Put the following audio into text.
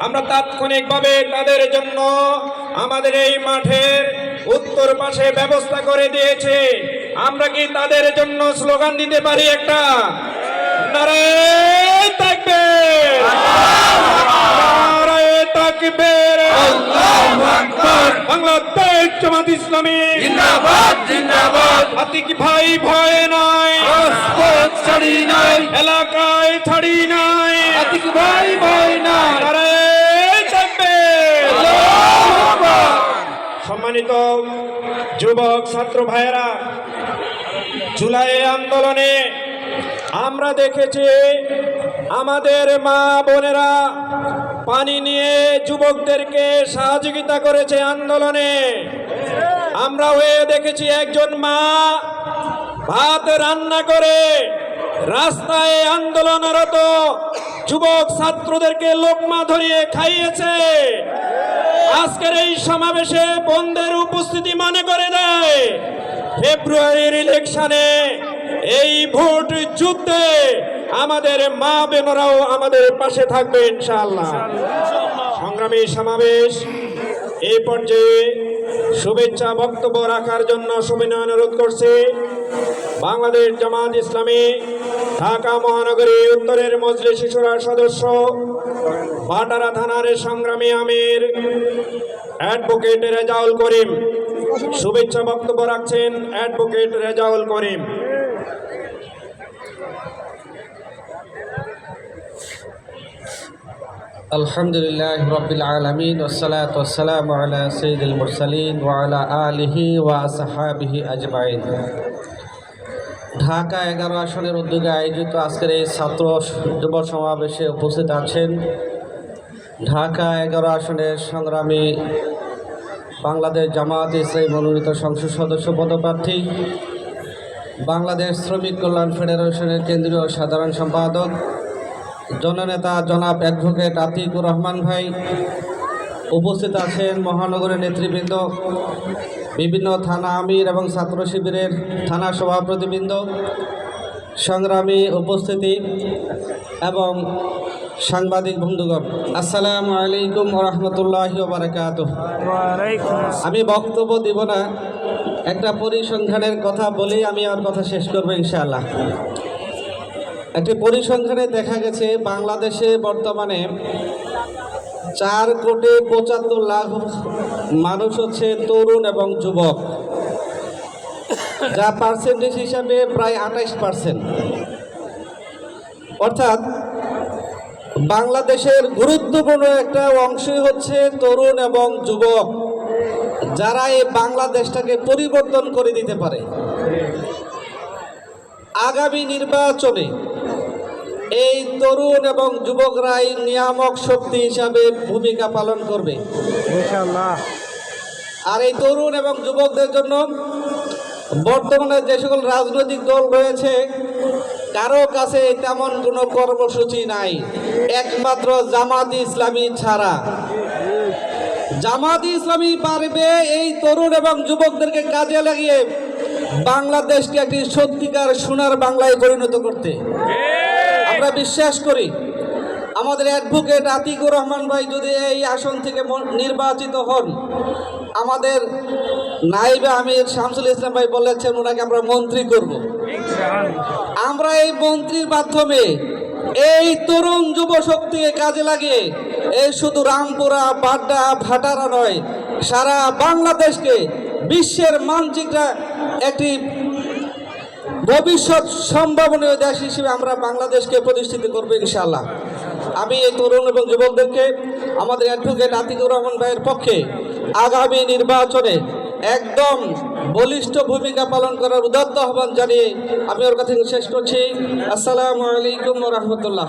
আমরা তাৎক্ষণিকভাবে তাদের জন্য আমাদের এই মাঠের উত্তর পাশে ব্যবস্থা করে দিয়েছে। আমরা কি তাদের জন্য স্লোগান দিতে পারি একটা? থাকবে বাংলাদেশ জামাত ইসলামী। জিন্দাবাদ জিন্দাবাদ। আতিক ভাই ভয় নাই? নাই। এলাকায় ছাড়ি নাই। সম্মানিত যুবক, ছাত্র ভাইয়েরা, জুলাই আন্দোলনে আমরা দেখেছি আমাদের মা বোনেরা পানি নিয়ে যুবকদেরকে সহযোগিতা করেছে আন্দোলনে। আমরা হয়ে দেখেছি একজন মা ভাত রান্না করে রাস্তায় আন্দোলনরত যুবক ছাত্রদেরকে লোকমা ধরিয়ে খাইয়েছে। আজকের এই সমাবেশে বন্ধের উপস্থিতি মনে করে দেয়। ফেব্রুয়ারির ইলেকশনে এই ভোট যুদ্ধে আমাদের মা বোনেরাও আমাদের পাশে থাকবে ইনশাআল্লাহ। সংগ্রামী সমাবেশ এই পর্যায়ে শুভেচ্ছা বক্তব্য রাখার জন্য সুবিনয় অনুরোধ করছে। বাংলাদেশ জামাত ইসলামী ঢাকা মহানগরী উত্তরের মজলি শিশুরা সদস্য, ভাটারা থানার সংগ্রামী আমির, অ্যাডভোকেট রেজাউল করিম। শুভেচ্ছা বক্তব্য রাখছেন অ্যাডভোকেট রেজাউল করিম। আলহামদুলিল্লাহ রবিল আলমিন ওসালাত সঈদুল মুরসালিন ওয়ালা আলিহি ওয়া সাহাবিহি আজমাইন। ঢাকা এগারো আসনের উদ্যোগে আয়োজিত আজকের এই ছাত্র যুব সমাবেশে উপস্থিত আছেন ঢাকা এগারো আসনের সংগ্রামী বাংলাদেশ জামায়াত ইসলামী মনোনীত সংসদ সদস্য পদপ্রার্থী, বাংলাদেশ শ্রমিক কল্যাণ ফেডারেশনের কেন্দ্রীয় সাধারণ সম্পাদক, জননেতা জনাব অ্যাডভোকেট আতিকুর রহমান ভাই। উপস্থিত আছেন মহানগরের নেতৃবৃন্দ বিভিন্ন থানা আমির এবং ছাত্র শিবিরের থানা সভাপতিবৃন্দ, সংগ্রামী উপস্থিতি এবং সাংবাদিক বন্ধুগণ, আসসালামু আলাইকুম রহমতুল্লাহ বারকাত আমি বক্তব্য দিব না, একটা পরিসংখ্যানের কথা বলেই আমি আর কথা শেষ করব ইনশাআল্লাহ। একটি পরিসংখ্যানে দেখা গেছে, বাংলাদেশে বর্তমানে চার কোটি পঁচাত্তর লাখ মানুষ হচ্ছে তরুণ এবং যুবক। যা পার্সেন্টেজ হিসাবে প্রায় আঠাইশ পার্সেন্ট অর্থাৎ বাংলাদেশের গুরুত্বপূর্ণ একটা অংশই হচ্ছে তরুণ এবং যুবক, যারা এই বাংলাদেশটাকে পরিবর্তন করে দিতে পারে। আগামী নির্বাচনে এই তরুণ এবং যুবকরাই নিয়ামক শক্তি হিসাবে ভূমিকা পালন করবে। আর এই তরুণ এবং যুবকদের জন্য বর্তমানে যে সকল রাজনৈতিক দল রয়েছে কারও কাছে তেমন কোনো কর্মসূচি নাই। একমাত্র জামাত ইসলামী ছাড়া। জামাত ইসলামী পারবে এই তরুণ এবং যুবকদেরকে কাজে লাগিয়ে বাংলাদেশকে একটি সত্যিকার সোনার বাংলায় পরিণত করতে। আমরা বিশ্বাস করি, আমাদের অ্যাডভোকেট আতিকুর রহমান ভাই যদি এই আসন থেকে নির্বাচিত হন, আমাদের নাইবে আমির শামসুল ইসলাম ভাই বলেছেন, ওনাকে আমরা মন্ত্রী করব। আমরা এই মন্ত্রীর মাধ্যমে এই তরুণ যুব শক্তিকে কাজে লাগিয়ে, এই শুধু রামপুরা, বাড্ডা, ভাটারা নয়, সারা বাংলাদেশকে বিশ্বের মানচিত্রে একটি ভবিষ্যৎ সম্ভাবনীয় দেশ হিসেবে আমরা বাংলাদেশকে প্রতিষ্ঠিত করব ইনশাআল্লাহ। আমি এই তরুণ এবং যুবকদেরকে, আমাদের অ্যাডভোকেট আতিকুর রহমান ভাইয়ের পক্ষে আগামী নির্বাচনে একদম বলিষ্ঠ ভূমিকা পালন করার উদাত্ত আহ্বান জানিয়ে আমি ওর কাছে শেষ করছি। আসসালামু আলাইকুম রহমতুল্লাহ।